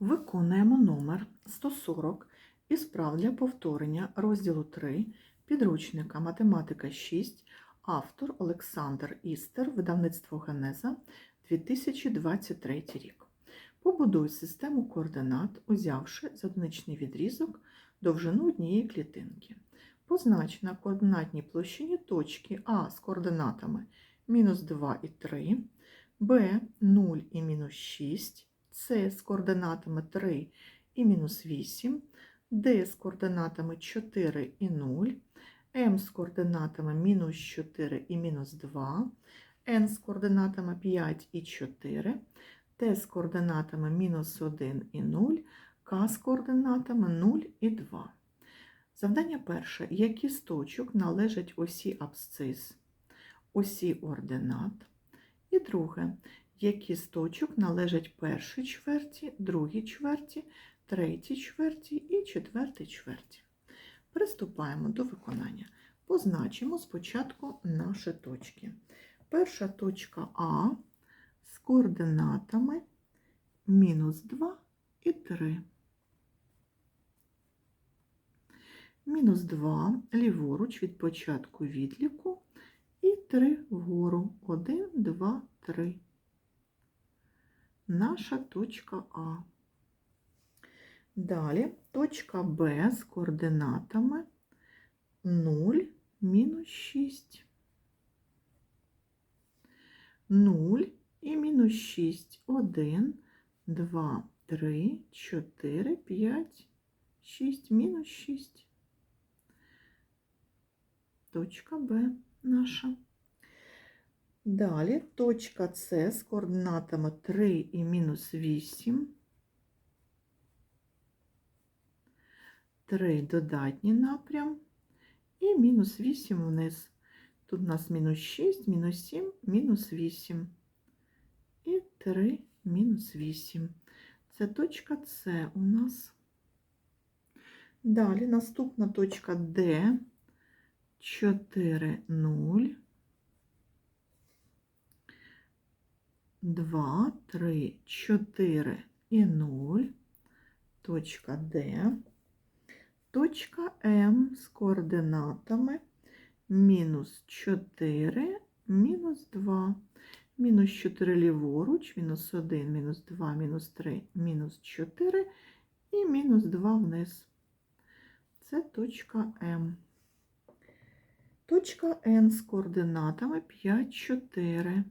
Виконуємо номер 140 із прав для повторення розділу 3 підручника Математика 6, автор Олександр Істер, видавництво Генеза 2023 рік. Побудуй систему координат, узявши за одиничний відрізок довжину однієї клітинки. Познач на координатній площині точки А з координатами мінус 2 і 3, Б 0 і мінус 6, С з координатами 3 і мінус 8, Д з координатами 4 і 0, М з координатами мінус 4 і мінус 2, Н з координатами 5 і 4, Т з координатами мінус 1 і 0, К з координатами 0 і 2. Завдання перше. Які з точок належать осі абсцис, осі ординат? І друге. Які з точок належать першій чверті, другій чверті, третій чверті і четвертій чверті? Приступаємо до виконання. Позначимо спочатку наші точки. Перша точка А з координатами мінус 2 і 3. Мінус 2 ліворуч від початку відліку і 3 вгору. 1, 2, 3. Наша точка А. Далі точка Б з координатами 0, мінус 6. 0 і мінус 6. 1, 2, 3, 4, 5, 6, мінус 6. Точка Б наша. Далі точка С з координатами 3 і мінус 8. 3 додатній напрям і мінус 8 вниз. Тут у нас мінус 6, мінус 7, мінус 8. І 3 мінус 8. Це точка С у нас. Далі наступна точка Д. 4, 0, 2, 3, 4 і 0, точка Д, точка М з координатами мінус 4, мінус 2, мінус 4 ліворуч, мінус 1, мінус 2, мінус 3, мінус 4 і мінус 2 вниз. Це точка М. Точка N з координатами 5, 4.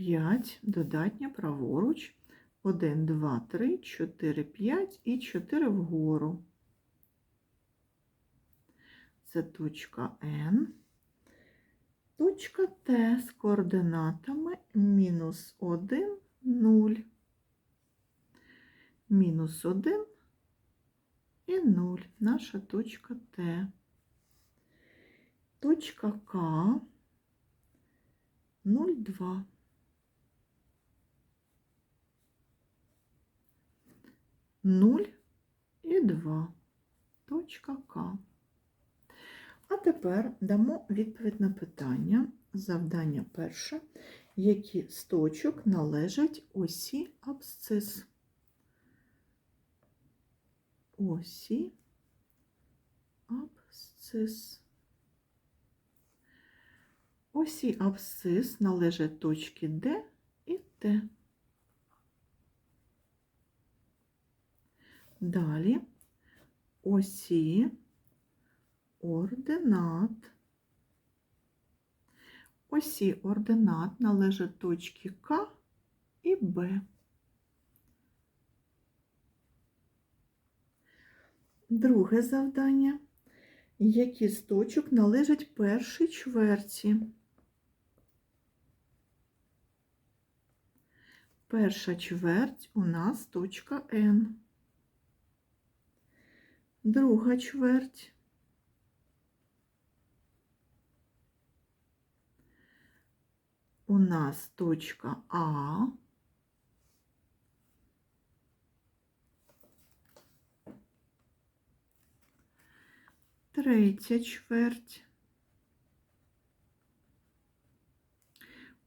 5, додатня праворуч. 1, 2, 3, 4, 5 і 4 вгору. Це точка N. Точка Т з координатами мінус 1, 0. Мінус 1, і 0, наша точка Т. Точка К 0,2. Нуль і 2. Точка К. А тепер дамо відповідь на питання. Завдання перше. Які з точок належать осі абсцис? осі абсцис. Осі абсцис належать точки Д і Т. Далі осі ординат. Осі ординат належать точки К і Б. Друге завдання. Які з точок належать першій чверті? Перша чверть у нас точка Н. Друга чверть. У нас точка А. Третя чверть.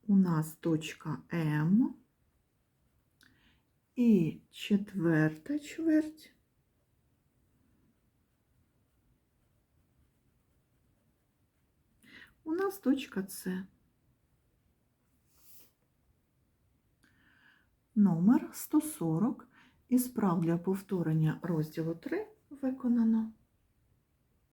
У нас точка М. І четверта чверть. У нас точка С. Номер 140 із прав для повторення розділу 3 виконано.